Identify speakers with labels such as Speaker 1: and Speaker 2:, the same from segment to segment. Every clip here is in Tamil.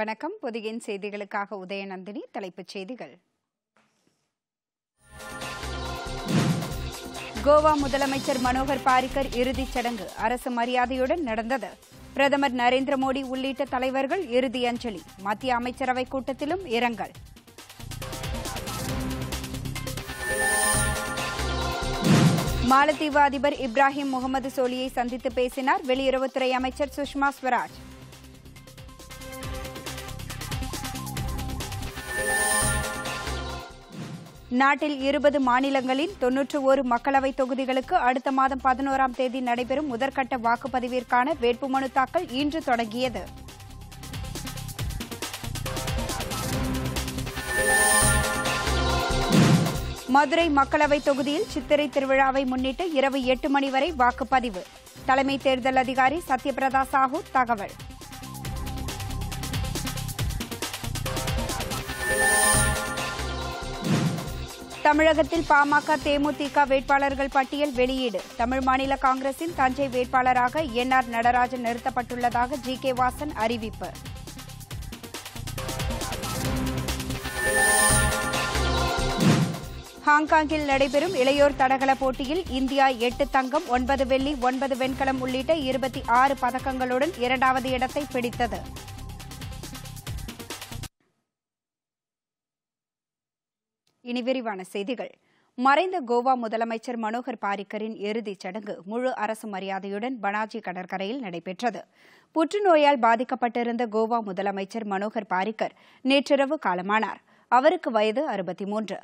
Speaker 1: வணக்கம் புதியின் செய்திகளுக்காக உதயநந்தினி தலைப்புச் செய்திகள் கோவா முதலமைச்சர் மனோகர் பாரிக்கர் இறுதிச் சடங்கு அரசு மரியாதையுடன் நடந்தது பிரதமர் நரேந்திர மோடி உள்ளிட்ட தலைவர்கள் இறுதி அஞ்சலி மத்திய அமைச்சரவைக் கூட்டத்திலும் இரங்கல் மாலத்தீவு அதிபர் இப்ராஹிம் முகமது சோலியை சந்தித்து பேசினார் வெளியுறவுத்துறை அமைச்சர் சுஷ்மா ஸ்வராஜ் நாட்டில் இருபது மாநிலங்களின் தொன்னூற்று ஒரு மக்களவைத் தொகுதிகளுக்கு அடுத்த மாதம் பதினோராம் தேதி நடைபெறும் முதற்கட்ட வாக்குப்பதிவிற்கான வேட்புமனு தாக்கல் இன்று தொடங்கியது மதுரை மக்களவைத் தொகுதியில் சித்திரை திருவிழாவை முன்னிட்டு இரவு எட்டு மணி வரை வாக்குப்பதிவு தலைமை தேர்தல் அதிகாரி சத்யபிரதா சாஹூ தகவல் தமிழகத்தில் பாமக தேமுதிக வேட்பாளர்கள் பட்டியல் வெளியீடு தமிழ் மாநில காங்கிரசின் தஞ்சை வேட்பாளராக என் ஆர் நடராஜன் நிறுத்தப்பட்டுள்ளதாக ஜி கே வாசன் அறிவிப்பு ஹாங்காங்கில் நடைபெறும் இளையோர் தடகள போட்டியில் இந்தியா எட்டு தங்கம் ஒன்பது வெள்ளி ஒன்பது வெண்கலம் உள்ளிட்ட இருபத்தி ஆறு பதக்கங்களுடன் இரண்டாவது இடத்தை பிடித்தது இனி விரிவான செய்திகள் மறைந்த கோவா முதலமைச்சர் மனோகர் பாரிக்கரின் இறுதிச் சடங்கு முழு அரசு மரியாதையுடன் பனாஜி கடற்கரையில் நடைபெற்றது புற்றுநோயால் பாதிக்கப்பட்டிருந்த கோவா முதலமைச்சர் மனோகர் பாரிக்கர் நேற்றிரவு காலமானார் அவருக்கு வயது அறுபத்தி மூன்று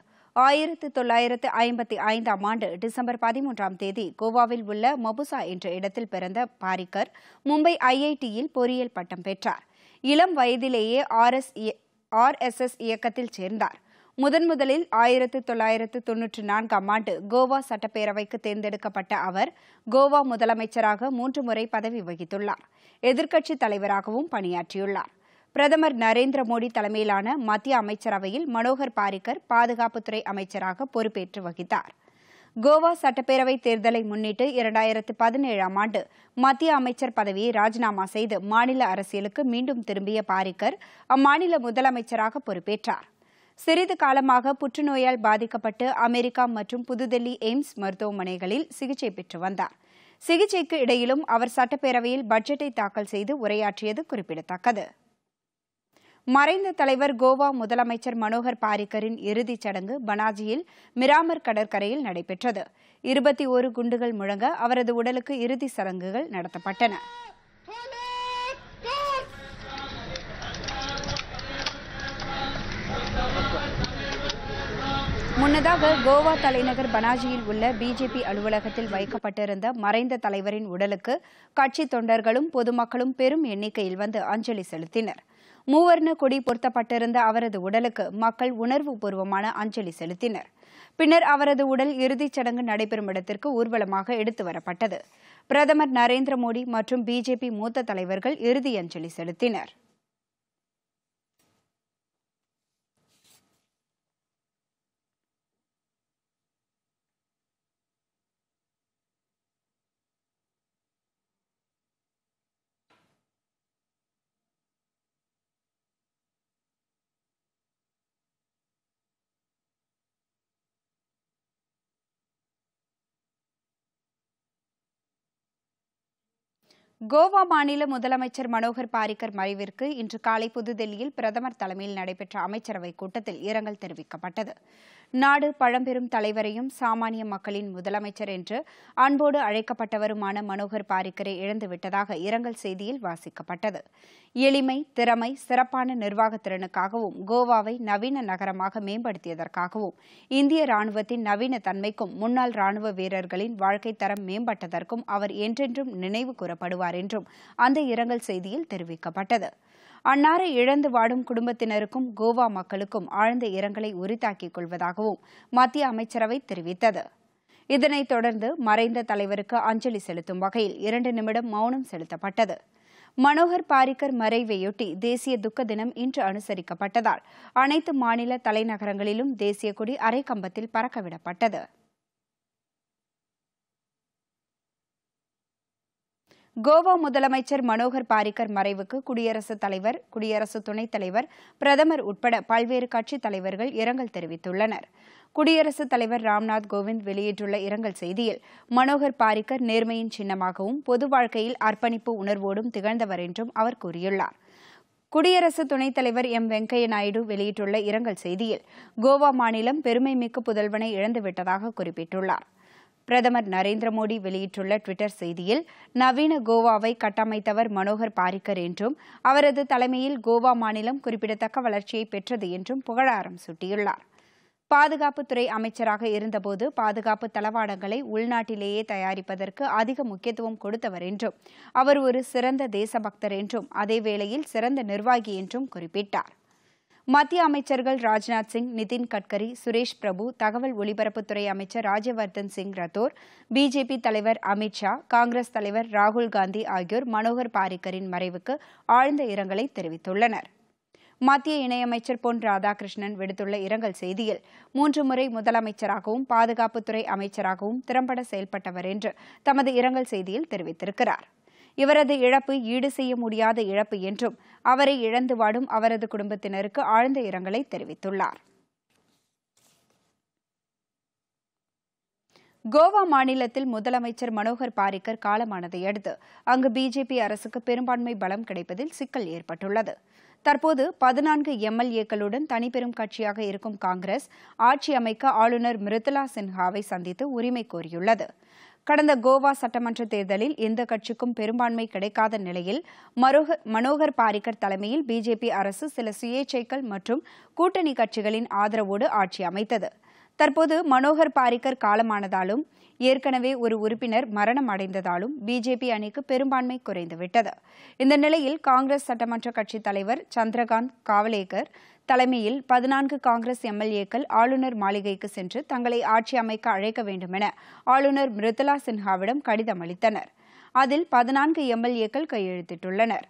Speaker 1: ஆயிரத்து தொள்ளாயிரத்து ஐம்பத்தி ஐந்தாம் ஆண்டு டிசம்பர் பதிமூன்றாம் தேதி கோவாவில் உள்ள மபுசா என்ற இடத்தில் பிறந்த பாரிக்கர் மும்பை ஐஐடியில் பொறியியல் பட்டம் பெற்றார் இளம் வயதிலேயே ஆர்எஸ் ஆர்எஸ்எஸ் இயக்கத்தில் சேர்ந்தார் முதன் முதலில் ஆயிரத்து தொள்ளாயிரத்து தொன்னூற்றி நான்காம் ஆண்டு கோவா சட்டப்பேரவைக்கு தேர்ந்தெடுக்கப்பட்ட அவர் கோவா முதலமைச்சராக மூன்று முறை பதவி வகித்துள்ளார் எதிர்க்கட்சித் தலைவராகவும் பணியாற்றியுள்ளார் பிரதமர் நரேந்திர மோடி தலைமையிலான மத்திய அமைச்சரவையில் மனோகர் பாரிக்கர் பாதுகாப்புத்துறை அமைச்சராக பொறுப்பேற்று வகித்தார் கோவா சட்டப்பேரவை தேர்தலை முன்னிட்டு இரண்டாயிரத்து பதினேழாம் ஆண்டு மத்திய அமைச்சர் பதவியை ராஜினாமா செய்து மாநில அரசியலுக்கு மீண்டும் திரும்பிய பாரிக்கர் அம்மாநில முதலமைச்சராக பொறுப்பேற்றார் சிறிது காலமாக புற்றுநோயால் பாதிக்கப்பட்டு அமெரிக்கா மற்றும் புதுதில்லி எய்ம்ஸ் மருத்துவமனைகளில் சிகிச்சை பெற்று வந்தார் சிகிச்சைக்கு இடையிலும் அவர் சட்டப்பேரவையில் பட்ஜெட்டை தாக்கல் செய்து உரையாற்றியது குறிப்பிடத்தக்கது மறைந்த தலைவர் கோவா முதலமைச்சர் மனோகர் பாரிக்கரின் இறுதிச் சடங்கு பனாஜியில் மிராமர் கடற்கரையில் நடைபெற்றது இருபத்தி ஒரு குண்டுகள் முழங்க அவரது உடலுக்கு இறுதி சடங்குகள் நடத்தப்பட்டன முன்னதாக கோவா தலைநகர் பனாஜியில் உள்ள பிஜேபி அலுவலகத்தில் வைக்கப்பட்டிருந்த மறைந்த தலைவரின் உடலுக்கு கட்சி தொண்டர்களும் பொதுமக்களும் பெரும் எண்ணிக்கையில் வந்து அஞ்சலி செலுத்தினர் மூவர்ண கொடி பொருத்தப்பட்டிருந்த அவரது உடலுக்கு மக்கள் உணர்வுபூர்வமான அஞ்சலி செலுத்தினர் பின்னர் அவரது உடல் இறுதிச் சடங்கு நடைபெறும் இடத்திற்கு ஊர்வலமாக எடுத்து வரப்பட்டது பிரதமர் நரேந்திர மோடி மற்றும் பிஜேபி மூத்த தலைவர்கள் இறுதி அஞ்சலி செலுத்தினர் கோவா மாநில முதலமைச்சர் மனோகர் பாரிக்கர் மறைவிற்கு இன்று காலை புதுதில்லியில் பிரதமர் தலைமையில் நடைபெற்ற அமைச்சரவைக் கூட்டத்தில் இரங்கல் தெரிவிக்கப்பட்டது நாடு பழம்பெரும் தலைவரையும் சாமானிய மக்களின் முதலமைச்சர் என்று அன்போடு அழைக்கப்பட்டவருமான மனோகர் பாரிக்கரை இழந்துவிட்டதாக இரங்கல் செய்தியில் வாசிக்கப்பட்டது எளிமை திறமை சிறப்பான நிர்வாகத்திறனுக்காகவும் கோவாவை நவீன நகரமாக மேம்படுத்தியதற்காகவும் இந்திய ராணுவத்தின் நவீன தன்மைக்கும் முன்னாள் ராணுவ வீரர்களின் வாழ்க்கை தரம் மேம்பட்டதற்கும் அவர் என்றென்றும் நினைவு கூறப்படுவார் என்றும் அந்த இரங்கல் செய்தியில் தெரிவிக்கப்பட்டது அன்னாரை இழந்து வாடும் குடும்பத்தினருக்கும் கோவா மக்களுக்கும் ஆழ்ந்த இரங்கலை உரித்தாக்கிக் கொள்வதாகவும் மத்திய அமைச்சரவை தெரிவித்தது இதனைத் தொடர்ந்து மறைந்த தலைவருக்கு அஞ்சலி செலுத்தும் வகையில் இரண்டு நிமிடம் மௌனம் செலுத்தப்பட்டது மனோகர் பாரிக்கர் மறைவையொட்டி தேசிய துக்க தினம் இன்று அனுசரிக்கப்பட்டதால் அனைத்து மாநில தலைநகரங்களிலும் தேசிய கொடி அரைக்கம்பத்தில் பறக்கவிடப்பட்டது கோவா முதலமைச்சர் மனோகர் பாரிக்கர் மறைவுக்கு குடியரசுத் தலைவர் குடியரசு துணைத் தலைவர் பிரதமர் உட்பட பல்வேறு கட்சித் தலைவர்கள் இரங்கல் தெரிவித்துள்ளனர் குடியரசுத் தலைவர் ராம்நாத் கோவிந்த் வெளியிட்டுள்ள இரங்கல் செய்தியில் மனோகர் பாரிக்கர் நேர்மையின் சின்னமாகவும் பொது வாழ்க்கையில் அர்ப்பணிப்பு உணர்வோடும் திகழ்ந்தவர் என்றும் அவர் கூறியுள்ளார் குடியரசு துணைத் தலைவர் எம் வெங்கையா நாயுடு வெளியிட்டுள்ள இரங்கல் செய்தியில் கோவா மாநிலம் பெருமைமிக்க புதல்வனை இழந்துவிட்டதாக குறிப்பிட்டுள்ளார் பிரதமர் நரேந்திர மோடி வெளியிட்டுள்ள டுவிட்டர் செய்தியில் நவீன கோவாவை கட்டமைத்தவர் மனோகர் பாரிக்கர் என்றும் அவரது தலைமையில் கோவா மாநிலம் குறிப்பிடத்தக்க வளர்ச்சியை பெற்றது என்றும் புகழாரம் சூட்டியுள்ளார் பாதுகாப்புத்துறை அமைச்சராக இருந்தபோது பாதுகாப்பு தளவாடங்களை உள்நாட்டிலேயே தயாரிப்பதற்கு அதிக முக்கியத்துவம் கொடுத்தவர் என்றும் அவர் ஒரு சிறந்த தேசபக்தர் என்றும் அதேவேளையில் சிறந்த நிர்வாகி என்றும் குறிப்பிட்டார் மத்திய அமைச்சர்கள் ராஜ்நாத் சிங் நிதின் கட்கரி சுரேஷ் பிரபு தகவல் ஒலிபரப்புத்துறை அமைச்சர் ராஜ்யவர்தன் சிங் ரத்தோர் பிஜேபி தலைவர் அமித் ஷா காங்கிரஸ் தலைவர் ராகுல் காந்தி ஆகியோர் மனோகர் பாரிக்கரின் மறைவுக்கு ஆழ்ந்த இரங்கலை தெரிவித்துள்ளனர் மத்திய இணையமைச்சர் பொன் ராதாகிருஷ்ணன் விடுத்துள்ள இரங்கல் செய்தியில் மூன்று முறை முதலமைச்சராகவும் பாதுகாப்புத்துறை அமைச்சராகவும் திறம்பட செயல்பட்டவர் என்று தமது இரங்கல் செய்தியில் தெரிவித்திருக்கிறாா் இவரது இழப்பு ஈடு செய்ய முடியாத இழப்பு என்றும் அவரை இழந்து வாடும் அவரது குடும்பத்தினருக்கு ஆழ்ந்த இரங்கலை தெரிவித்துள்ளார் கோவா மாநிலத்தில் முதலமைச்சர் மனோகர் பாரிக்கர் காலமானதை அடுத்து அங்கு பிஜேபி அரசுக்கு பெரும்பான்மை பலம் கிடைப்பதில் சிக்கல் ஏற்பட்டுள்ளது தற்போது பதினான்கு எம்எல்ஏக்களுடன் தனிப்பெரும் கட்சியாக இருக்கும் காங்கிரஸ் ஆட்சி அமைக்க ஆளுநர் மிருதுலா சின்ஹாவை சந்தித்து உரிமை கோரியுள்ளது கடந்த கோவா சட்டமன்ற தேர்தலில் எந்த கட்சிக்கும் பெரும்பான்மை கிடைக்காத நிலையில் மனோகர் பாரிக்கர் தலைமையில் பிஜேபி அரசு சில சுயேச்சைகள் மற்றும் கூட்டணி கட்சிகளின் ஆதரவோடு ஆட்சி அமைத்தது தற்போது மனோகர் பாரிக்கர் காலமானதாலும் ஏற்கனவே ஒரு உறுப்பினர் மரணம் அடைந்ததாலும் பிஜேபி அணிக்கு பெரும்பான்மை குறைந்துவிட்டது இந்த நிலையில் காங்கிரஸ் சட்டமன்ற கட்சித் தலைவர் சந்திரகாந்த் காவலேகர் தலைமையில் பதினான்கு காங்கிரஸ் எம்எல்ஏக்கள் ஆளுநர் மாளிகைக்கு சென்று தங்களை ஆட்சி அமைக்க அழைக்க வேண்டுமென ஆளுநர் மிருதுலா சின்ஹாவிடம் கடிதம் அளித்தனர் அதில் பதினான்கு எம்எல்ஏக்கள் கையெழுத்திட்டுள்ளனர்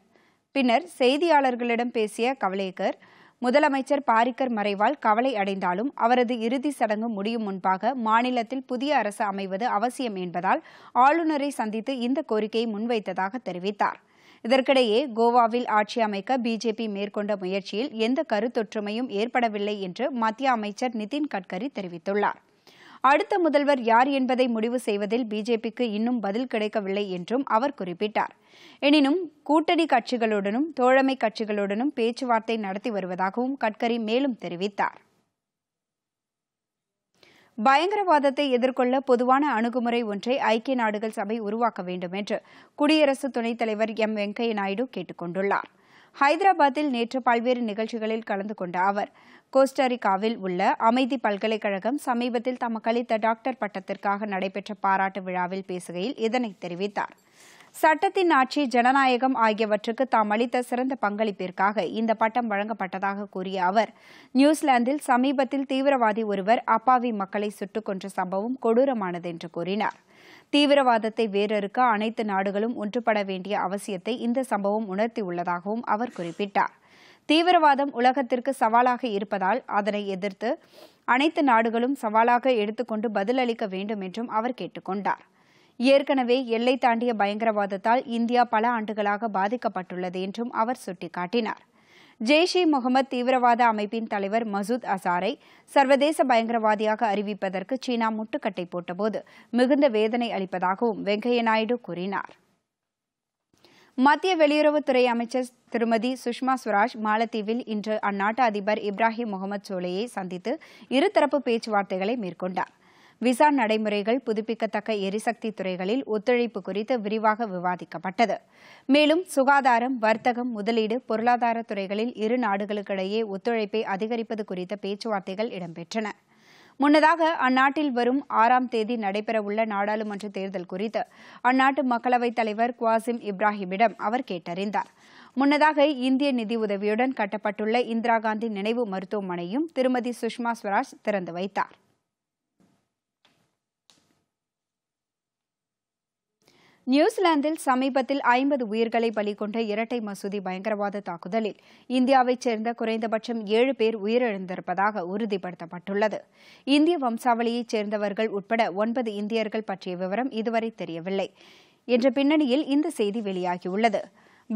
Speaker 1: பின்னர் செய்தியாளர்களிடம் பேசிய கவலேக்கர் முதலமைச்சர் பாரிக்கர் மறைவால் கவலை அடைந்தாலும் அவரது இறுதி சடங்கு முடியும் முன்பாக மாநிலத்தில் புதிய அரசு அமைவது அவசியம் என்பதால் ஆளுநரை சந்தித்து இந்த கோரிக்கையை முன்வைத்ததாக தெரிவித்தார் இதற்கிடையே கோவாவில் ஆட்சி அமைக்க பிஜேபி மேற்கொண்ட முயற்சியில் எந்த கருத்தொற்றுமையும் ஏற்படவில்லை என்று மத்திய அமைச்சர் நிதின் கட்கரி தெரிவித்துள்ளார் அடுத்த முதல்வர் யார் என்பதை முடிவு செய்வதில் பிஜேபிக்கு இன்னும் பதில் கிடைக்கவில்லை என்றும் அவர் குறிப்பிட்டார் எனினும் கூட்டணி கட்சிகளுடனும் தோழமை கட்சிகளுடனும் பேச்சுவார்த்தை நடத்தி வருவதாகவும் கட்கரி மேலும் தெரிவித்தார் பயங்கரவாதத்தை எதிர்கொள்ள பொதுவான அணுகுமுறை ஒன்றை ஐக்கிய நாடுகள் சபை உருவாக்க வேண்டும் என்று குடியரசு துணைத் தலைவர் எம் வெங்கையா நாயுடு கேட்டுக் கொண்டுள்ளார் ஹைதராபாத்தில் நேற்று பல்வேறு நிகழ்ச்சிகளில் கலந்து கொண்ட அவர் கோஸ்டாரிக்காவில் உள்ள அமைதி பல்கலைக்கழகம் சமீபத்தில் தமக்கு டாக்டர் பட்டத்திற்காக நடைபெற்ற பாராட்டு விழாவில் பேசுகையில் இதனை தெரிவித்தார் சட்டத்தின் ஆட்சி ஜனநாயகம் ஆகியவற்றுக்கு தாம் அளித்த சிறந்த பங்களிப்பிற்காக இந்த பட்டம் வழங்கப்பட்டதாக கூறிய அவர் நியூசிலாந்தில் சமீபத்தில் தீவிரவாதி ஒருவர் அப்பாவி மக்களை சுட்டுக் கொன்ற சம்பவம் கொடூரமானது என்று கூறினார் தீவிரவாதத்தை வேறறுக்க அனைத்து நாடுகளும் ஒன்றுபட வேண்டிய அவசியத்தை இந்த சம்பவம் உணர்த்தியுள்ளதாகவும் அவர் குறிப்பிட்டார் தீவிரவாதம் உலகத்திற்கு சவாலாக இருப்பதால் அதனை எதிர்த்து அனைத்து நாடுகளும் சவாலாக எடுத்துக்கொண்டு பதிலளிக்க வேண்டும் என்றும் அவர் கேட்டுக்கொண்டார் ஏற்கனவே எல்லை தாண்டிய பயங்கரவாதத்தால் இந்தியா பல ஆண்டுகளாக பாதிக்கப்பட்டுள்ளது என்றும் அவர் சுட்டிக்காட்டினார் ஜெய்ஷ் இ முகமது தீவிரவாத அமைப்பின் தலைவர் மசூத் அசாரை சர்வதேச பயங்கரவாதியாக அறிவிப்பதற்கு சீனா முட்டுக்கட்டை போட்டபோது மிகுந்த வேதனை அளிப்பதாகவும் வெங்கையா நாயுடு கூறினார் மத்திய வெளியுறவுத்துறை அமைச்சர் திருமதி சுஷ்மா ஸ்வராஜ் மாலத்தீவில் இன்று அந்நாட்டு அதிபர் இப்ராஹிம் முகமது சோலையை சந்தித்து இருதரப்பு பேச்சுவார்த்தைகளை மேற்கொண்டாா் விசா நடைமுறைகள் புதுப்பிக்கத்தக்க எரிசக்தி துறைகளில் ஒத்துழைப்பு குறித்து விரிவாக விவாதிக்கப்பட்டது மேலும் சுகாதாரம் வர்த்தகம் முதலீடு பொருளாதார துறைகளில் இரு நாடுகளுக்கிடையே ஒத்துழைப்பை அதிகரிப்பது குறித்த பேச்சுவார்த்தைகள் இடம்பெற்றன முன்னதாக அந்நாட்டில் வரும் ஆறாம் தேதி நடைபெறவுள்ள நாடாளுமன்ற தேர்தல் குறித்து அந்நாட்டு மக்களவைத் தலைவர் குவாசிம் இப்ராஹிமிடம் அவர் கேட்டறிந்தார் முன்னதாக இந்திய நிதியுதவியுடன் கட்டப்பட்டுள்ள இந்திரா காந்தி நினைவு மருத்துவமனையும் திருமதி சுஷ்மா ஸ்வராஜ் திறந்து வைத்தாா் நியூசிலாந்தில் சமீபத்தில் ஐம்பது உயிர்களை பலி கொண்ட இரட்டை மசூதி பயங்கரவாத தாக்குதலில் இந்தியாவைச் சேர்ந்த குறைந்தபட்சம் ஏழு பேர் உயிரிழந்திருப்பதாக உறுதிப்படுத்தப்பட்டுள்ளது இந்திய வம்சாவளியைச் சேர்ந்தவர்கள் உட்பட ஒன்பது இந்தியர்கள் பற்றிய விவரம் இதுவரை தெரியவில்லை என்ற பின்னணியில் இந்த செய்தி வெளியாகியுள்ளது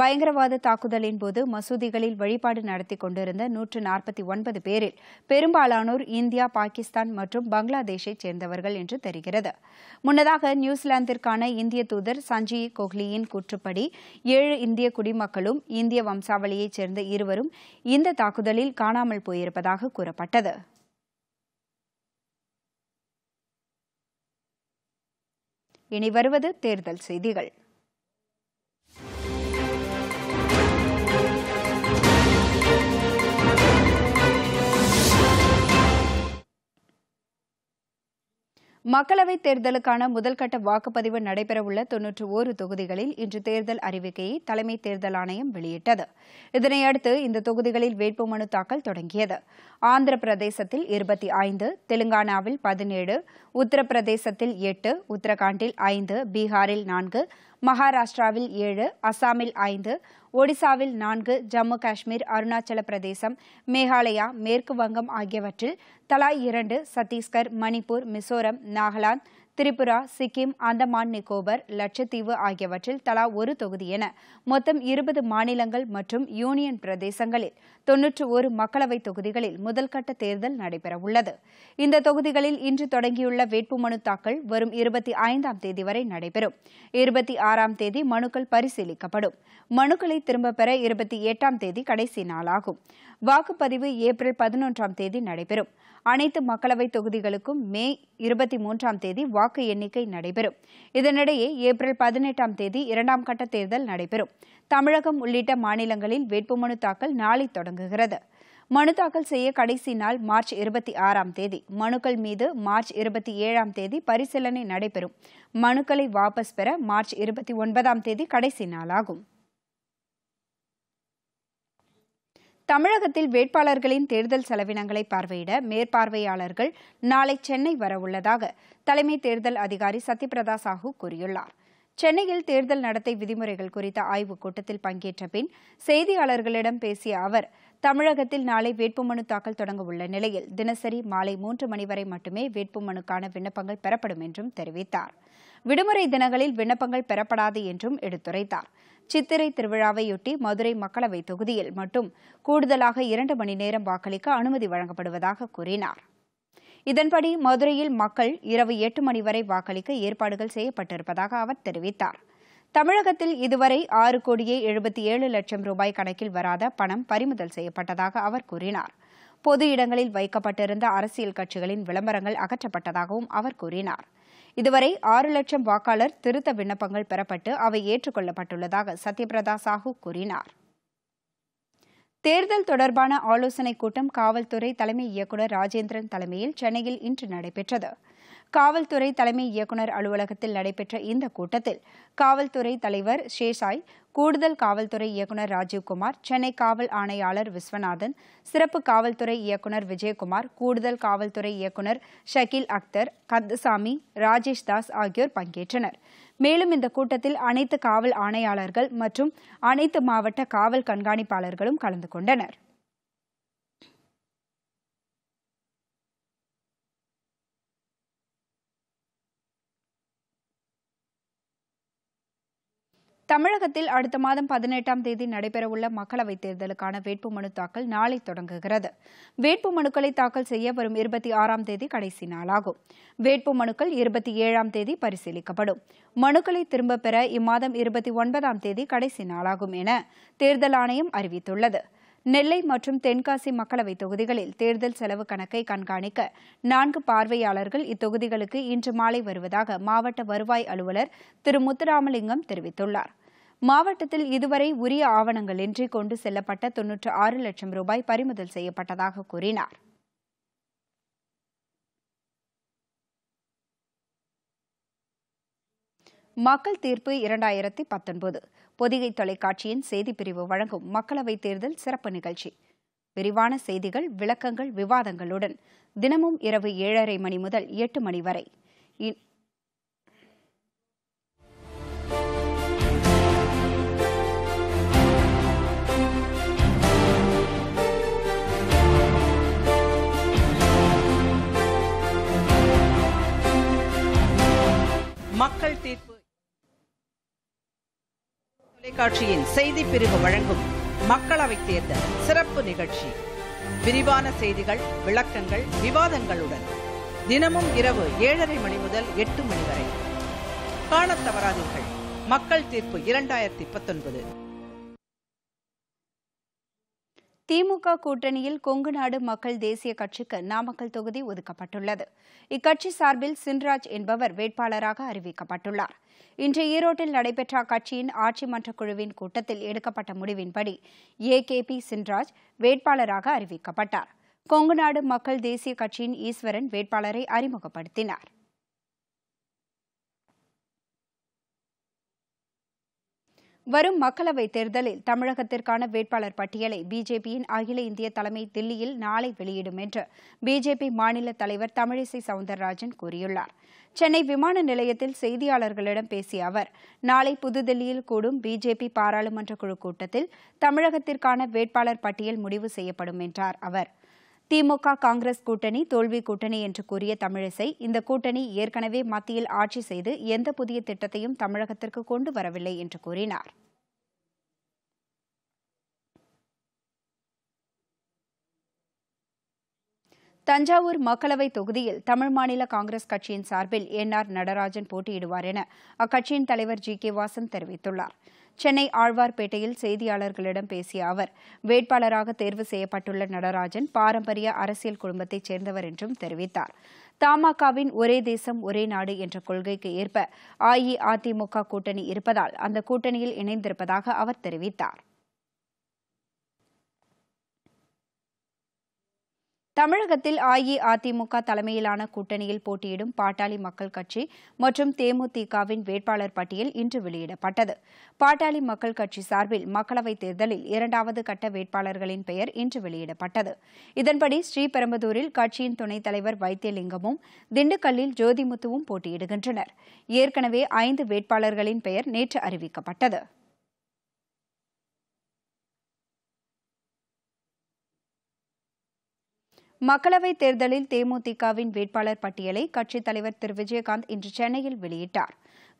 Speaker 1: பயங்கரவாத தாக்குதலின் போது மசூதிகளில் வழிபாடு நடத்தி கொண்டிருந்த நூற்று நாற்பத்தி ஒன்பது பேரில் பெரும்பாலானோர் இந்தியா பாகிஸ்தான் மற்றும் பங்களாதேஷைச் சேர்ந்தவர்கள் என்று தெரிகிறது முன்னதாக நியூசிலாந்திற்கான இந்திய தூதர் சஞ்சய் கோஹ்லியின் கூற்றுப்படி ஏழு இந்திய குடிமக்களும் இந்திய வம்சாவளியைச் சேர்ந்த இருவரும் இந்த தாக்குதலில் காணாமல் போயிருப்பதாக கூறப்பட்டது இனி வருவது தேர்தல் செய்திகள் மக்களவை தேர்தலுக்கான முதல்கட்ட வாக்குப்பதிவு நடைபெறவுள்ள தொன்னூற்று ஒரு தொகுதிகளில் இன்று தேர்தல் அறிவிக்கையை தலைமை தேர்தல் ஆணையம் வெளியிட்டது இதனையடுத்து இந்த தொகுதிகளில் வேட்புமனு தாக்கல் தொடங்கியது ஆந்திர பிரதேசத்தில் இருபத்தி ஐந்து தெலுங்கானாவில் பதினேழு உத்தரப்பிரதேசத்தில் எட்டு உத்தரகாண்டில் ஐந்து பீகாரில் நான்கு மகாராஷ்டிராவில் ஏழு அசாமில் ஐந்து ஒடிசாவில் நான்கு ஜம்மு காஷ்மீர் அருணாச்சல பிரதேசம் மேகாலயா மேற்கு வங்கம் ஆகியவற்றில் தலா இரண்டு சத்தீஸ்கர் மணிப்பூர் மிசோரம் நாகாலாந்து திரிபுரா சிக்கிம் அந்தமான் நிக்கோபர் லட்சத்தீவு ஆகியவற்றில் தலா ஒரு தொகுதி என மொத்தம் இருபது மாநிலங்கள் மற்றும் யூனியன் பிரதேசங்களில் தொன்னூற்று ஒரு மக்களவைத் தொகுதிகளில் முதல்கட்ட தேர்தல் நடைபெறவுள்ளது இந்த தொகுதிகளில் இன்று தொடங்கியுள்ள வேட்புமனு தாக்கல் வரும் இருபத்தி ஐந்தாம் தேதி வரை நடைபெறும் இருபத்தி ஆறாம் தேதி மனுக்கள் பரிசீலிக்கப்படும் மனுக்களை திரும்பப் பெற இருபத்தி எட்டாம் தேதி கடைசி நாளாகும் வாக்குப்பதிவு ஏப்ரல் பதினொன்றாம் தேதி நடைபெறும் அனைத்து மக்களவை தொகுதிகளுக்கும் மே இருபத்தி மூன்றாம் தேதி வாக்கு எண்ணிக்கை நடைபெறும் இதனிடையே ஏப்ரல் பதினெட்டாம் தேதி இரண்டாம் கட்ட தேர்தல் நடைபெறும் தமிழகம் உள்ளிட்ட மாநிலங்களில் வேட்புமனு தாக்கல் நாளை தொடங்குகிறது மனு தாக்கல் செய்ய கடைசி நாள் மார்ச் இருபத்தி ஆறாம் தேதி மனுக்கள் மீது மார்ச் இருபத்தி ஏழாம் தேதி பரிசீலனை நடைபெறும் மனுக்களை வாபஸ் பெற மார்ச் இருபத்தி ஒன்பதாம் தேதி கடைசி நாளாகும் தமிழகத்தில் வேட்பாளர்களின் தேர்தல் செலவினங்களை பார்வையிட மேற்பார்வையாளர்கள் நாளை சென்னை வரவுள்ளதாக தலைமை தேர்தல் அதிகாரி சத்யபிரதா சாஹூ கூறியுள்ளார் சென்னையில் தேர்தல் நடத்தை விதிமுறைகள் குறித்த ஆய்வுக் கூட்டத்தில் பங்கேற்ற பின் செய்தியாளர்களிடம் பேசிய அவர் தமிழகத்தில் நாளை வேட்புமனு தாக்கல் தொடங்க உள்ள நிலையில் தினசரி மாலை மூன்று மணி வரை மட்டுமே வேட்புமனுக்கான விண்ணப்பங்கள் பெறப்படும் என்றும் தெரிவித்தார் விடுமுறை தினங்களில் விண்ணப்பங்கள் பெறப்படாது என்றும் எடுத்துரைத்தார் சித்திரை திருவிழாவையொட்டி மதுரை மக்களவை தொகுதியில் மட்டும் கூடுதலாக இரண்டு மணி நேரம் வாக்களிக்க அனுமதி வழங்கப்படுவதாக கூறினார் இதன்படி மதுரையில் மக்கள் இரவு எட்டு மணி வரை வாக்களிக்க ஏற்பாடுகள் செய்யப்பட்டிருப்பதாக அவர் தெரிவித்தார் தமிழகத்தில் இதுவரை ஆறு கோடியே எழுபத்தி ஏழு லட்சம் ரூபாய் கணக்கில் வராத பணம் பறிமுதல் செய்யப்பட்டதாக அவர் கூறினார் பொது இடங்களில் வைக்கப்பட்டிருந்த அரசியல் கட்சிகளின் விளம்பரங்கள் அகற்றப்பட்டதாகவும் அவர் கூறினாா் இதுவரை ஆறு லட்சம் வாக்காளர் திருத்த விண்ணப்பங்கள் பெறப்பட்டு அவை ஏற்றுக்கொள்ளப்பட்டுள்ளதாக சத்யபிரதா சாஹூ கூறினார் தேர்தல் தொடர்பான ஆலோசனைக் கூட்டம் காவல்துறை தலைமை இயக்குநர் ராஜேந்திரன் தலைமையில் சென்னையில் இன்று நடைபெற்றது காவல்துறை தலைமை இயக்குநர் அலுவலகத்தில் நடைபெற்ற இந்த கூட்டத்தில் காவல்துறை தலைவர் சேஷாய் கூடுதல் காவல்துறை இயக்குநர் ராஜீவ்குமார் சென்னை காவல் ஆணையாளர் விஸ்வநாதன் சிறப்பு காவல்துறை இயக்குநர் விஜயகுமார் கூடுதல் காவல்துறை இயக்குநர் ஷகில் அக்தர் கந்தசாமி ராஜேஷ் தாஸ் ஆகியோர் பங்கேற்றனர் மேலும் இந்த கூட்டத்தில் அனைத்து காவல் ஆணையாளர்கள் மற்றும் அனைத்து மாவட்ட காவல் கண்காணிப்பாளர்களும் கலந்து கொண்டனர் தமிழகத்தில் அடுத்த மாதம் பதினெட்டாம் தேதி நடைபெறவுள்ள மக்களவைத் தேர்தலுக்கான வேட்புமனு தாக்கல் நாளை தொடங்குகிறது வேட்புமனுக்களை தாக்கல் செய்ய வரும் இருபத்தி ஆறாம் தேதி கடைசி நாளாகும் வேட்புமனுக்கள் இருபத்தி ஏழாம் தேதி பரிசீலிக்கப்படும் மனுக்களை திரும்பப் பெற இம்மாதம் இருபத்தி ஒன்பதாம் தேதி கடைசி நாளாகும் என தேர்தல் ஆணையம் அறிவித்துள்ளது நெல்லை மற்றும் தென்காசி மக்களவை தொகுதிகளில் தேர்தல் செலவு கணக்கை கண்காணிக்க நான்கு பார்வையாளர்கள் இத்தொகுதிகளுக்கு இன்று மாலை வருவதாக மாவட்ட வருவாய் அலுவலர் திரு முத்துராமலிங்கம் தெரிவித்துள்ளார் மாவட்டத்தில் இதுவரை உரிய ஆவணங்களின்றி கொண்டு செல்லப்பட்ட தொன்னூற்று ஆறு லட்சம் ரூபாய் பறிமுதல் செய்யப்பட்டதாக கூறினார் மக்கள் தீர்ப்பு இரண்டாயிரத்தி பத்தொன்பது பொதிகை தொலைக்காட்சியின் செய்தி பிரிவு வழங்கும் மக்களவை தேர்தல் சிறப்பு நிகழ்ச்சி விரிவான செய்திகள் விளக்கங்கள் விவாதங்களுடன் தினமும் இரவு ஏழரை மணி முதல் எட்டு மணி வரை தொலைக்காட்சியின் செய்தி பிரிவு வழங்கும் மக்களவை தேர்தல் சிறப்பு நிகழ்ச்சி விரிவான செய்திகள் விளக்கங்கள் விவாதங்களுடன் தினமும் இரவு ஏழரை மணி முதல் எட்டு மணி வரை காண தவறாதீர்கள் மக்கள் தீர்ப்பு இரண்டாயிரத்தி பத்தொன்பது திமுக கூட்டணியில் கொங்கு நாடு மக்கள் தேசிய கட்சிக்கு நாமக்கல் தொகுதி ஒதுக்கப்பட்டுள்ளது இக்கட்சி சார்பில் சின்ராஜ் என்பவர் வேட்பாளராக அறிவிக்கப்பட்டுள்ளாா் இன்று ஈரோட்டில் நடைபெற்ற அக்கட்சியின் ஆட்சி மன்ற குழுவின் கூட்டத்தில் எடுக்கப்பட்ட முடிவின்படி ஏ கே பி சின்ராஜ் வேட்பாளராக அறிவிக்கப்பட்டார் கொங்குநாடு மக்கள் தேசிய கட்சியின் ஈஸ்வரன் வேட்பாளரை அறிமுகப்படுத்தினாா் வரும் மக்களவை தேர்தலில் தமிழகத்திற்கான வேட்பாளர் பட்டியலை பிஜேபியின் அகில இந்திய தலைமை தில்லியில் நாளை வெளியிடும் என்று பிஜேபி மாநில தலைவர் தமிழிசை சவுந்தரராஜன் கூறியுள்ளார் சென்னை விமான நிலையத்தில் செய்தியாளர்களிடம் பேசிய அவர் நாளை புதுதில்லியில் கூடும் பிஜேபி பாராளுமன்ற குழு கூட்டத்தில் தமிழகத்திற்கான வேட்பாளர் பட்டியல் முடிவு செய்யப்படும் என்றார் அவர் திமுக காங்கிரஸ் கூட்டணி தோல்வி கூட்டணி என்று கூறிய தமிழிசை இந்த கூட்டணி ஏற்கனவே மத்தியில் ஆட்சி செய்து எந்த புதிய திட்டத்தையும் தமிழகத்திற்கு கொண்டு வரவில்லை என்று கூறினார் தஞ்சாவூர் மக்களவை தொகுதியில் தமிழ் மாநில காங்கிரஸ் கட்சியின் சார்பில் என் ஆர் நடராஜன் போட்டியிடுவார் என அக்கட்சியின் தலைவர் ஜி கே வாசன் தெரிவித்துள்ளாா் சென்னை ஆழ்வார்பேட்டையில் செய்தியாளர்களிடம் பேசிய அவர் வேட்பாளராக தேர்வு செய்யப்பட்டுள்ள நடராஜன் பாரம்பரிய அரசியல் குடும்பத்தைச் சேர்ந்தவர் என்றும் தெரிவித்தார் தமாகவின் ஒரே தேசம் ஒரே நாடு என்ற கொள்கைக்கு ஏற்ப அஇஅதிமுக கூட்டணி இருப்பதால் அந்த கூட்டணியில் இணைந்திருப்பதாக அவர் தெரிவித்தார் தமிழகத்தில் அஇஅதிமுக தலைமையிலான கூட்டணியில் போட்டியிடும் பாட்டாளி மக்கள் கட்சி மற்றும் தேமுதிகவின் வேட்பாளர் பட்டியல் இன்று வெளியிடப்பட்டது பாட்டாளி மக்கள் கட்சி சார்பில் மக்களவைத் தேர்தலில் இரண்டாவது கட்ட வேட்பாளர்களின் பெயர் இன்று வெளியிடப்பட்டது இதன்படி ஸ்ரீபெரும்புதூரில் கட்சியின் துணைத் தலைவர் வைத்தியலிங்கமும் திண்டுக்கல்லில் ஜோதிமுத்துவும் போட்டியிடுகின்றனர் ஏற்கனவே ஐந்து வேட்பாளர்களின் பெயர் நேற்று அறிவிக்கப்பட்டது மக்களவைத் தேர்தலில் தேமுதிகவின் வேட்பாளர் பட்டியலை கட்சித் தலைவர் திரு விஜயகாந்த் இன்று சென்னையில் வெளியிட்டார்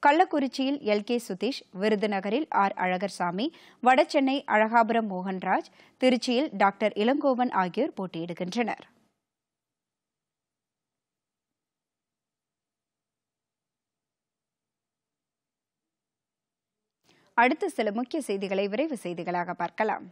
Speaker 1: கள்ளக்குறிச்சியில் எல் கே சுதீஷ் விருதுநகரில் ஆர் அழகர்சாமி வடசென்னை அழகாபுரம் மோகன்ராஜ் திருச்சியில் டாக்டர் இளங்கோவன் ஆகியோர் போட்டியிடுகின்றனர் அடுத்த சில முக்கிய செய்திகளை விரைவு செய்திகளாக பார்க்கலாம்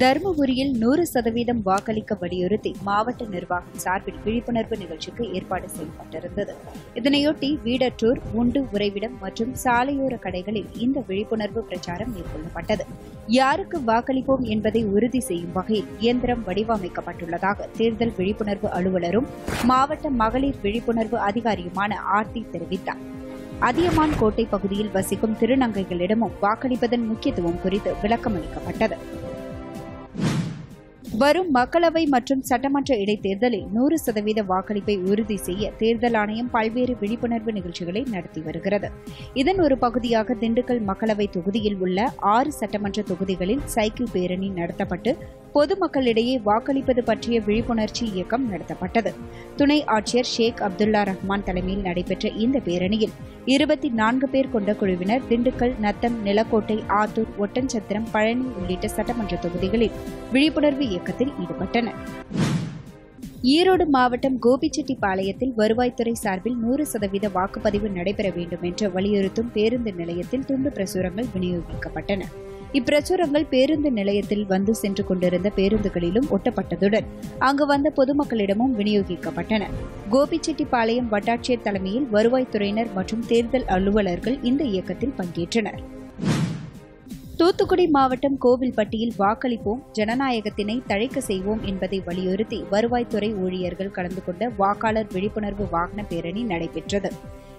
Speaker 1: தருமபுரியில் நூறு சதவீதம் வாக்களிக்க வலியுறுத்தி மாவட்ட நிர்வாகம் சார்பில் விழிப்புணர்வு நிகழ்ச்சிக்கு ஏற்பாடு செய்யப்பட்டிருந்தது இதனையொட்டி வீடற்றூர் உண்டு உறைவிடம் மற்றும் சாலையோர கடைகளில் இந்த விழிப்புணர்வு பிரச்சாரம் மேற்கொள்ளப்பட்டது யாருக்கு வாக்களிப்போம் என்பதை உறுதி செய்யும் வகையில் இயந்திரம் வடிவமைக்கப்பட்டுள்ளதாக தேர்தல் விழிப்புணர்வு அலுவலரும் மாவட்ட மகளிர் விழிப்புணர்வு அதிகாரியுமான ஆர்த்தி தெரிவித்தார் அதியமான் கோட்டை பகுதியில் வசிக்கும் திருநங்கைகளிடமும் வாக்களிப்பதன் முக்கியத்துவம் குறித்து விளக்கமளிக்கப்பட்டது வரும் மக்களவை மற்றும் சட்டமன்ற இடைத்தேர்தலில் நூறு சதவீத வாக்களிப்பை உறுதி செய்ய தேர்தல் ஆணையம் பல்வேறு விழிப்புணர்வு நிகழ்ச்சிகளை நடத்தி வருகிறது இதன் ஒரு பகுதியாக திண்டுக்கல் மக்களவை தொகுதியில் உள்ள ஆறு சட்டமன்ற தொகுதிகளில் சைக்கிள் பேரணி நடத்தப்பட்டு பொதுமக்களிடையே வாக்களிப்பது பற்றிய விழிப்புணர்ச்சி இயக்கம் நடத்தப்பட்டது துணை ஆட்சியர் ஷேக் அப்துல்லா ரஹ்மான் தலைமையில் நடைபெற்ற இந்த பேரணியில் இருபத்தி நான்கு பேர் கொண்ட குழுவினர் திண்டுக்கல் நத்தம் நிலக்கோட்டை ஆத்தூர் ஒட்டன்சத்திரம் பழனி உள்ளிட்ட சட்டமன்ற தொகுதிகளில் விழிப்புணர்வு இயக்கத்தில் ஈடுபட்டனர் ஈரோடு மாவட்டம் கோபிச்செட்டிப்பாளையத்தில் வருவாய்த்துறை சார்பில் நூறு சதவீத வாக்குப்பதிவு நடைபெற வேண்டும் என்று வலியுறுத்தும் பேருந்து நிலையத்தில் துண்டு பிரசுரங்கள் விநியோகிக்கப்பட்டன இப்பிரச்சுரங்கள் பேருந்து நிலையத்தில் வந்து சென்று கொண்டிருந்த பேருந்துகளிலும் ஒட்டப்பட்டதுடன் அங்கு வந்த பொதுமக்களிடமும் விநியோகிக்கப்பட்டன கோபிச்செட்டிப்பாளையம் வட்டாட்சியர் தலைமையில் வருவாய்த்துறையினர் மற்றும் தேர்தல் அலுவலர்கள் இந்த இயக்கத்தில் பங்கேற்றனர் தூத்துக்குடி மாவட்டம் கோவில்பட்டியில் வாக்களிப்போம் ஜனநாயகத்தினை தழைக்க செய்வோம் என்பதை வலியுறுத்தி வருவாய்த்துறை ஊழியர்கள் கலந்து கொண்ட வாக்காளர் விழிப்புணர்வு வாகன பேரணி நடைபெற்றது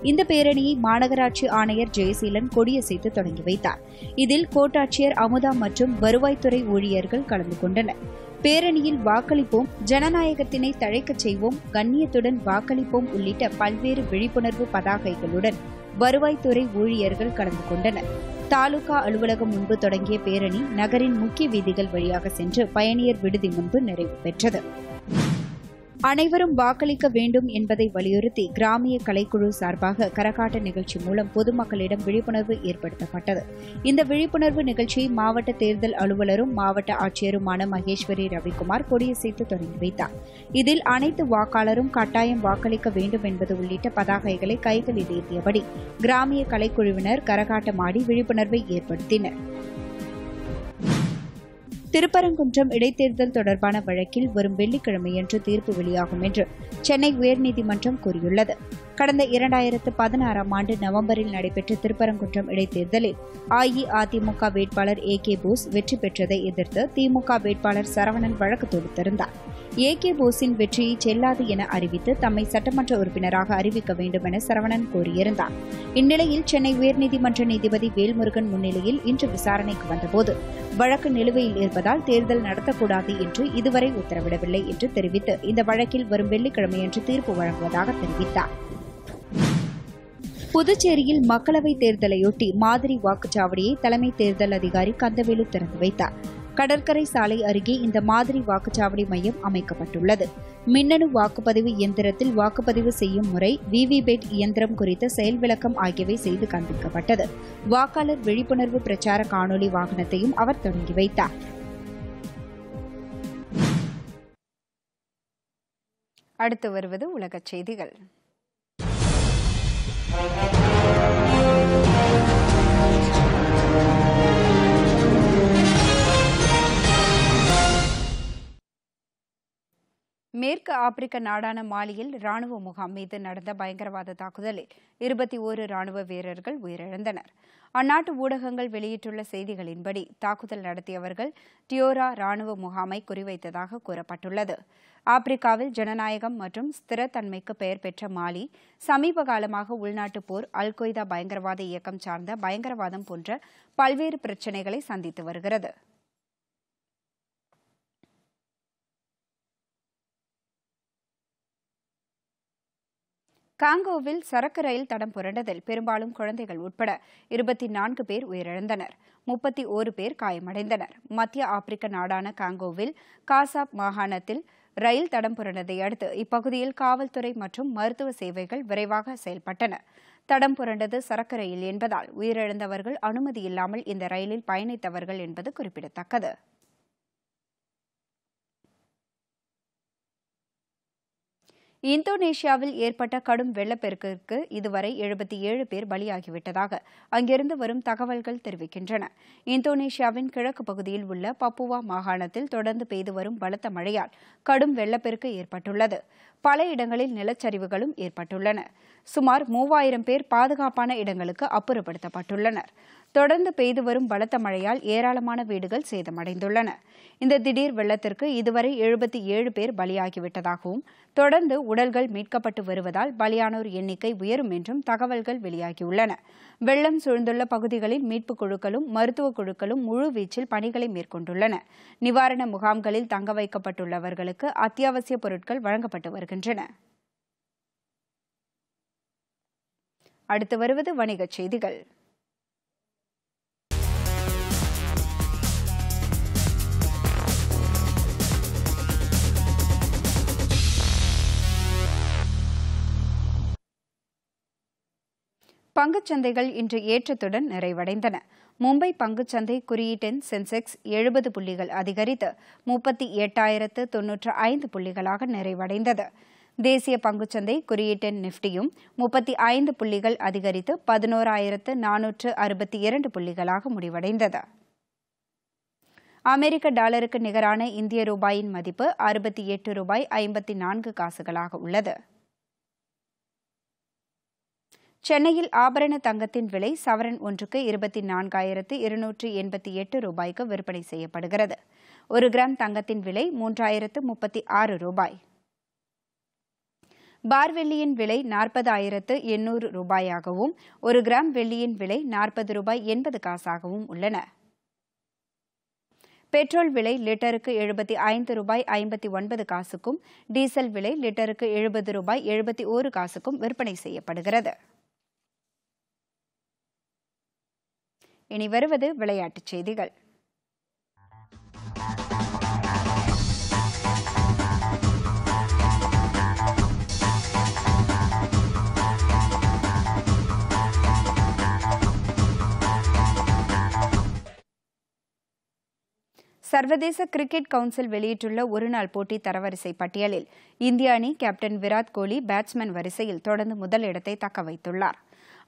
Speaker 1: இந்த பேரணியை மாநகராட்சி ஆணையர் ஜெயசீலன் கொடியசைத்து தொடங்கி வைத்தார் இதில் கோட்டாட்சியர் அமுதா மற்றும் வருவாய்த்துறை ஊழியர்கள் கலந்து கொண்டனர் பேரணியில் வாக்களிப்போம் ஜனநாயகத்தினை தழைக்கச் செய்வோம் கண்ணியத்துடன் வாக்களிப்போம் உள்ளிட்ட பல்வேறு விழிப்புணர்வு பதாகைகளுடன் வருவாய்த்துறை ஊழியர்கள் கலந்து கொண்டனர் தாலுகா அலுவலகம் முன்பு தொடங்கிய பேரணி நகரின் முக்கிய வீதிகள் வழியாக சென்று பயணியர் விடுதி முன்பு நிறைவு பெற்றது அனைவரும் வாக்களிக்க வேண்டும் என்பதை வலியுறுத்தி கிராமிய கலைக்குழு சார்பாக கரகாட்ட நிகழ்ச்சி மூலம் பொதுமக்களிடம் விழிப்புணர்வு ஏற்படுத்தப்பட்டது இந்த விழிப்புணர்வு நிகழ்ச்சியை மாவட்ட தேர்தல் அலுவலரும் மாவட்ட ஆட்சியருமான மகேஸ்வரி ரவிக்குமார் கொடியசைத்து தொடங்கி வைத்தார் இதில் அனைத்து வாக்காளரும் கட்டாயம் வாக்களிக்க வேண்டும் என்பது உள்ளிட்ட பதாகைகளை கைகளில் ஏற்றியபடி கிராமிய கலைக்குழுவினர் கரகாட்டமாடி விழிப்புணர்வை ஏற்படுத்தினர் திருப்பரங்குன்றம் இடைத்தேர்தல் தொடர்பான வழக்கில் வரும் வெள்ளிக்கிழமையன்று தீர்ப்பு வெளியாகும் என்று சென்னை உயர்நீதிமன்றம் கூறியுள்ளது கடந்த இரண்டாயிரத்து பதினாறாம் ஆண்டு நவம்பரில் நடைபெற்ற திருப்பரங்குன்றம் இடைத்தேர்தலில் அஇஅதிமுக வேட்பாளர் ஏ கே போஸ் வெற்றி பெற்றதை எதிர்த்து திமுக வேட்பாளர் சரவணன் வழக்கு தொடுத்திருந்தார் ஏ கே போஸின் வெற்றியை செல்லாது என அறிவித்து தம்மை சட்டமன்ற உறுப்பினராக அறிவிக்க வேண்டும் என சரவணன் கோரியிருந்தார் இந்நிலையில் சென்னை உயர்நீதிமன்ற நீதிபதி வேல்முருகன் முன்னிலையில் இன்று விசாரணைக்கு வந்தபோது வழக்கு நிலுவையில் இருப்பதால் தேர்தல் நடத்தக்கூடாது என்று இதுவரை உத்தரவிடவில்லை என்று தெரிவித்து இந்த வழக்கில் வரும் வெள்ளிக்கிழமையன்று தீர்ப்பு வழங்குவதாக தெரிவித்தார் புதுச்சேரியில் மக்களவைத் தேர்தலையொட்டி மாதிரி வாக்குச்சாவடியை தலைமை தேர்தல் அதிகாரி கந்தவேலு திறந்து வைத்தார் கடற்கரை சாலை அருகே இந்த மாதிரி வாக்குச்சாவடி மையம் அமைக்கப்பட்டுள்ளது மின்னணு வாக்குப்பதிவு இயந்திரத்தில் வாக்குப்பதிவு செய்யும் முறை விவிபேட் இயந்திரம் குறித்த செயல் விளக்கம் ஆகியவை செய்து காண்பிக்கப்பட்டது வாக்காளர் விழிப்புணர்வு பிரச்சார காணொலி வாகனத்தையும் அவர் தொடங்கி வைத்தார் அடுத்து வருவது உலகச் செய்திகள் மேற்கு ஆப்பிரிக்க நாடான மாலியில் ராணுவ முகாம் மீது நடந்த பயங்கரவாத தாக்குதலில் இருபத்தி ஓரு ராணுவ வீரர்கள் உயிரிழந்தனர் அந்நாட்டு ஊடகங்கள் வெளியிட்டுள்ள செய்திகளின்படி தாக்குதல் நடத்தியவர்கள் டியோரா ராணுவ முகாமை குறிவைத்ததாக கூறப்பட்டுள்ளது ஆப்பிரிக்காவில் ஜனநாயகம் மற்றும் ஸ்திரத்தன்மைக்கு பெயர் பெற்ற மாலி சமீப காலமாக உள்நாட்டுப் போர் அல் கொய்தா பயங்கரவாத இயக்கம் சார்ந்த பயங்கரவாதம் போன்ற பல்வேறு பிரச்சினைகளை சந்தித்து வருகிறது காங்கோவில் சரக்கு ரயில் தடம் புரண்டதில் பெரும்பாலும் குழந்தைகள் உட்பட இருபத்தி நான்கு பேர் உயிரிழந்தனர் முப்பத்தி ஓரு பேர் காயமடைந்தனர் மத்திய ஆப்பிரிக்க நாடான காங்கோவில் காசாப் மாகாணத்தில் ரயில் தடம் புரண்டதை அடுத்து இப்பகுதியில் காவல்துறை மற்றும் மருத்துவ சேவைகள் விரைவாக செயல்பட்டன தடம் புரண்டது சரக்கு ரயில் என்பதால் உயிரிழந்தவர்கள் அனுமதி இல்லாமல் இந்த ரயிலில் பயணித்தவர்கள் என்பது குறிப்பிடத்தக்கது இந்தோனேஷியாவில் ஏற்பட்ட கடும் வெள்ளப்பெருக்கிற்கு இதுவரை எழுபத்தி ஏழு பேர் பலியாகிவிட்டதாக அங்கிருந்து வரும் தகவல்கள் தெரிவிக்கின்றன இந்தோனேஷியாவின் கிழக்கு பகுதியில் உள்ள பப்புவா மாகாணத்தில் தொடர்ந்து பெய்து வரும் பலத்த மழையால் கடும் வெள்ளப்பெருக்கு ஏற்பட்டுள்ளது பல இடங்களில் நிலச்சரிவுகளும் ஏற்பட்டுள்ளன சுமார் மூவாயிரம் பேர் பாதுகாப்பான இடங்களுக்கு அப்புறப்படுத்தப்பட்டுள்ளனா் தொடர்ந்து பெய்து வரும் பலத்த மழையால் ஏராளமான வீடுகள் சேதமடைந்துள்ளன இந்த திடீர் வெள்ளத்திற்கு இதுவரை எழுபத்தி ஏழு பேர் பலியாகிவிட்டதாகவும் தொடர்ந்து உடல்கள் மீட்கப்பட்டு வருவதால் பலியானோர் எண்ணிக்கை உயரும் என்றும் தகவல்கள் வெளியாகியுள்ளன வெள்ளம் சூழ்ந்துள்ள பகுதிகளில் மீட்புக் குழுக்களும் மருத்துவக் குழுக்களும் முழுவீச்சில் பணிகளை மேற்கொண்டுள்ளன நிவாரண முகாம்களில் தங்க வைக்கப்பட்டுள்ளவர்களுக்கு அத்தியாவசிய பொருட்கள் வழங்கப்பட்டு வருகின்றன அடுத்து வருவது வணிகச் செய்திகள் பங்குச்சந்தைகள் இன்று ஏற்றத்துடன் நிறைவடைந்தன மும்பை பங்குச்சந்தை குறியீட்டின் சென்செக்ஸ் எழுபது புள்ளிகள் அதிகரித்து முப்பத்தி எட்டாயிரத்து தொன்னூற்று ஐந்து புள்ளிகளாக நிறைவடைந்தது தேசிய பங்குச்சந்தை குறியீட்டின் நிஃப்டியும் முப்பத்தி ஐந்து புள்ளிகள் அதிகரித்து பதினோராயிரத்து நானூற்று அறுபத்தி இரண்டு புள்ளிகளாக முடிவடைந்தது அமெரிக்க டாலருக்கு நிகரான இந்திய ரூபாயின் மதிப்பு அறுபத்தி எட்டு ரூபாய் ஐம்பத்தி நான்கு காசுகளாக உள்ளது சென்னையில் ஆபரண தங்கத்தின் விலை சவரன் ஒன்றுக்கு இருபத்தி நான்காயிரத்து இருநூற்றி எண்பத்தி எட்டு ரூபாய்க்கு விற்பனை செய்யப்படுகிறது ஒரு கிராம் தங்கத்தின் விலை மூன்றாயிரத்து முப்பத்தி ஆறு ரூபாய் பார் வெள்ளியின் விலை நாற்பதாயிரத்து எண்ணூறு ரூபாயாகவும் ஒரு கிராம் வெள்ளியின் விலை நாற்பது ரூபாய் எண்பது காசாகவும் உள்ளன பெட்ரோல் விலை லிட்டருக்கு எழுபத்தி ஐந்து ரூபாய் ஐம்பத்தி ஒன்பது காசுக்கும் டீசல் விலை லிட்டருக்கு எழுபது ரூபாய் எழுபத்தி ஓரு காசுக்கும் விற்பனை செய்யப்படுகிறது இனி வருவது விளையாட்டுச் செய்திகள் சர்வதேச கிரிக்கெட் கவுன்சில் வெளியிட்டுள்ள ஒருநாள் போட்டி தரவரிசை பட்டியலில் இந்திய அணி கேப்டன் விராட் கோலி பேட்ஸ்மேன் வரிசையில் தொடர்ந்து முதலிடத்தை தக்க வைத்துள்ளாா்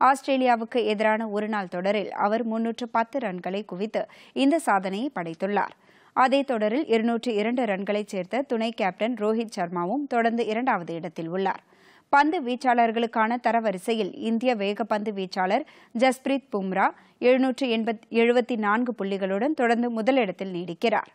Speaker 1: ஆஸ்திரேலியாவுக்கு எதிரான ஒருநாள் தொடரில் அவர் முன்னூற்று பத்து ரன்களை குவித்து இந்த சாதனையை படைத்துள்ளார் அதே தொடரில் இருநூற்று இரண்டு ரன்களை சேர்த்த துணை கேப்டன் ரோஹித் சர்மாவும் தொடர்ந்து இரண்டாவது இடத்தில் உள்ளார் பந்து வீச்சாளர்களுக்கான தரவரிசையில் இந்திய வேகப்பந்து வீச்சாளர் ஜஸ்பிரீத் பும்ரா எழுநூற்று எழுபத்தி நான்கு புள்ளிகளுடன் தொடர்ந்து முதலிடத்தில் நீடிக்கிறார்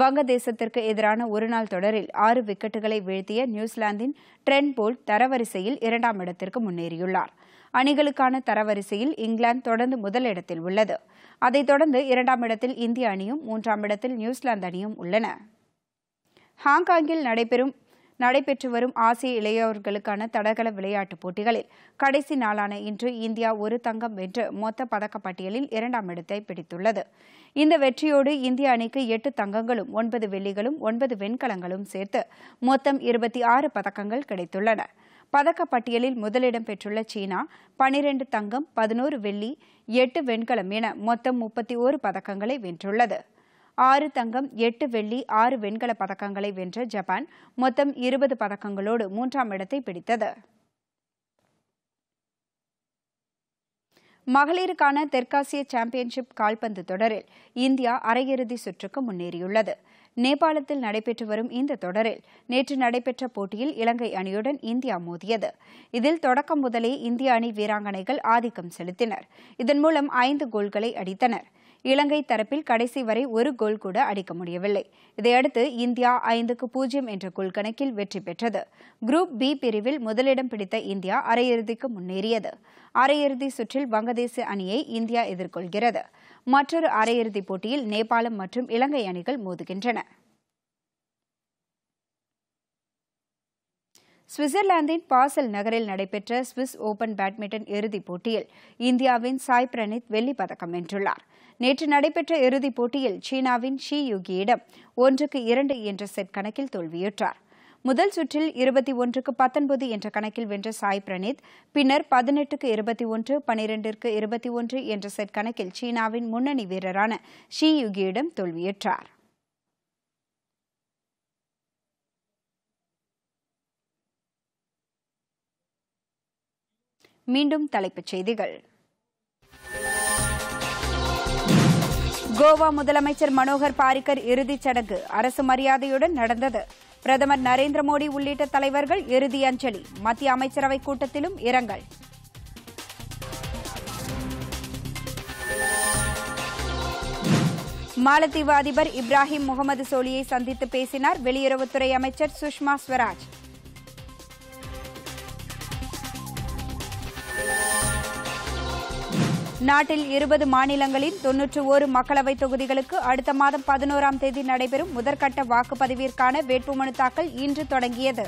Speaker 1: வங்கதேசத்திற்கு எதிரான ஒருநாள் தொடரில் ஆறு விக்கெட்டுகளை வீழ்த்திய நியூசிலாந்தின் ட்ரென் போல்ட் தரவரிசையில் இரண்டாம் இடத்திற்கு முன்னேறியுள்ளார் அணிகளுக்கான தரவரிசையில் இங்கிலாந்து தொடர்ந்து முதலிடத்தில் உள்ளது அதைத் தொடர்ந்து இரண்டாம் இடத்தில் இந்திய அணியும் மூன்றாம் இடத்தில் நியூசிலாந்து அணியும் உள்ளன ஹாங்காங்கில் நடைபெறும் நடைபெற்று வரும் ஆசிய இளையோர்களுக்கான தடகள விளையாட்டுப் போட்டிகளில் கடைசி நாளான இன்று இந்தியா ஒரு தங்கம் வென்று மொத்த பதக்கப்பட்டியலில் இரண்டாம் இடத்தை பிடித்துள்ளது இந்த வெற்றியோடு இந்திய அணிக்கு எட்டு தங்கங்களும் ஒன்பது வெள்ளிகளும் ஒன்பது வெண்கலங்களும் சேர்த்து மொத்தம் இருபத்தி ஆறு பதக்கங்கள் கிடைத்துள்ளன பதக்கப்பட்டியலில் முதலிடம் பெற்றுள்ள சீனா பனிரெண்டு தங்கம் பதினோரு வெள்ளி எட்டு வெண்கலம் என மொத்தம் முப்பத்தி ஓரு பதக்கங்களை வென்றுள்ளது ஆறு தங்கம் எட்டு வெள்ளி ஆறு வெண்கல பதக்கங்களை வென்ற ஜப்பான் மொத்தம் இருபது பதக்கங்களோடு மூன்றாம் இடத்தை பிடித்தது மகளிருக்கான தெற்காசிய சாம்பியன்ஷிப் கால்பந்து தொடரில் இந்தியா அரையிறுதி சுற்றுக்கு முன்னேறியுள்ளது நேபாளத்தில் நடைபெற்று வரும் இந்த தொடரில் நேற்று நடைபெற்ற போட்டியில் இலங்கை அணியுடன் இந்தியா மோதியது இதில் தொடக்கம் முதலே இந்திய அணி வீராங்கனைகள் ஆதிக்கம் செலுத்தினர் இதன் மூலம் ஐந்து கோல்களை அடித்தனர் இலங்கை தரப்பில் கடைசி வரை ஒரு கோல் கூட அடிக்க முடியவில்லை இதையடுத்து இந்தியா ஐந்துக்கு பூஜ்ஜியம் என்ற கோல் கணக்கில் வெற்றி பெற்றது குரூப் பி பிரிவில் முதலிடம் பிடித்த இந்தியா அரையிறுதிக்கு முன்னேறியது அரையிறுதி சுற்றில் வங்கதேச அணியை இந்தியா எதிர்கொள்கிறது மற்றொரு அரையிறுதிப் போட்டியில் நேபாளம் மற்றும் இலங்கை அணிகள் மோதுகின்றன சுவிட்சர்லாந்தின் பாசல் நகரில் நடைபெற்ற சுவிஸ் ஓபன் பேட்மிண்டன் இறுதிப் போட்டியில் இந்தியாவின் சாய் பிரணீத் வெள்ளிப் பதக்கம் வென்றுள்ளார் நேற்று நடைபெற்ற இறுதிப் போட்டியில் சீனாவின் ஷி யுகியிடம் ஒன்றுக்கு இரண்டு என்ற செட் கணக்கில் தோல்வியுற்றார் முதல் சுற்றில் இருபத்தி ஒன்றுக்கு பத்தொன்பது என்ற கணக்கில் வென்ற சாய் பிரணீத் பின்னர் பதினெட்டுக்கு இருபத்தி ஒன்று பனிரெண்டிற்கு இருபத்தி ஒன்று என்ற செட் கணக்கில் சீனாவின் முன்னணி வீரரான ஷி யுகியிடம் தோல்வியுற்றார் மீண்டும் தலைப்புச் செய்திகள் கோவா முதலமைச்சர் மனோகர் பாரிக்கர் இறுதிச் சடங்கு அரசு மரியாதையுடன் நடந்தது பிரதமர் நரேந்திர மோடி உள்ளிட்ட தலைவர்கள் இறுதி அஞ்சலி மத்திய அமைச்சரவைக் கூட்டத்திலும் இரங்கல் மாலத்தீவு அதிபர் இப்ராஹிம் முகமது சோலியை சந்தித்து பேசினார் வெளியுறவுத்துறை அமைச்சர் சுஷ்மா ஸ்வராஜ் நாட்டில் இருபது மாநிலங்களின் தொன்னூற்று ஒரு மக்களவைத் தொகுதிகளுக்கு அடுத்த மாதம் பதினோராம் தேதி நடைபெறும் முதற்கட்ட வாக்குப்பதிவிற்கான வேட்புமனு தாக்கல் இன்று தொடங்கியது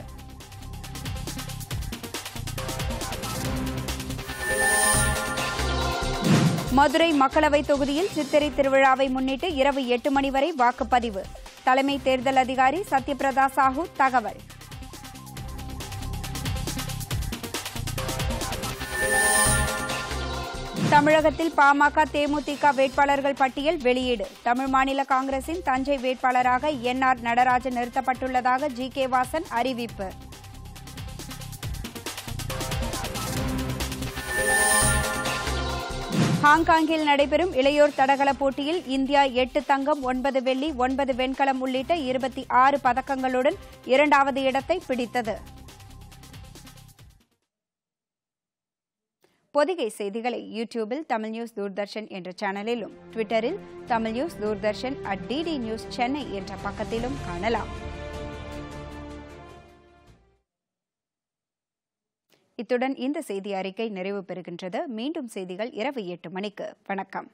Speaker 1: மதுரை மக்களவைத் தொகுதியில் சித்திரை திருவிழாவை முன்னிட்டு இரவு எட்டு மணி வரை வாக்குப்பதிவு தலைமை தேர்தல் அதிகாரி சத்யபிரதா சாஹூ தகவல் தமிழகத்தில் பாமக தேமுதிக வேட்பாளர்கள் பட்டியல் வெளியீடு தமிழ் மாநில காங்கிரசின் தஞ்சை வேட்பாளராக என் ஆர் நடராஜன் நிறுத்தப்பட்டுள்ளதாக ஜி கே வாசன் அறிவிப்பு ஹாங்காங்கில் நடைபெறும் இளையோர் தடகள போட்டியில் இந்தியா எட்டு தங்கம் ஒன்பது வெள்ளி ஒன்பது வெண்கலம் உள்ளிட்ட இருபத்தி ஆறு பதக்கங்களுடன் இரண்டாவது இடத்தை பிடித்தது பொதிகை செய்திகளை யூடியூபில் தமிழ் நியூஸ் தூர்தர்ஷன் என்ற சேனலிலும் ட்விட்டரில் Tamil news Doordarshan at DD news Chennai என்ற பக்கத்திலும் காணலாம் இத்துடன் இந்த செய்தி அறிக்கை நிறைவு பெறுகின்றது மீண்டும் செய்திகள் இரவு எட்டு மணிக்கு வணக்கம்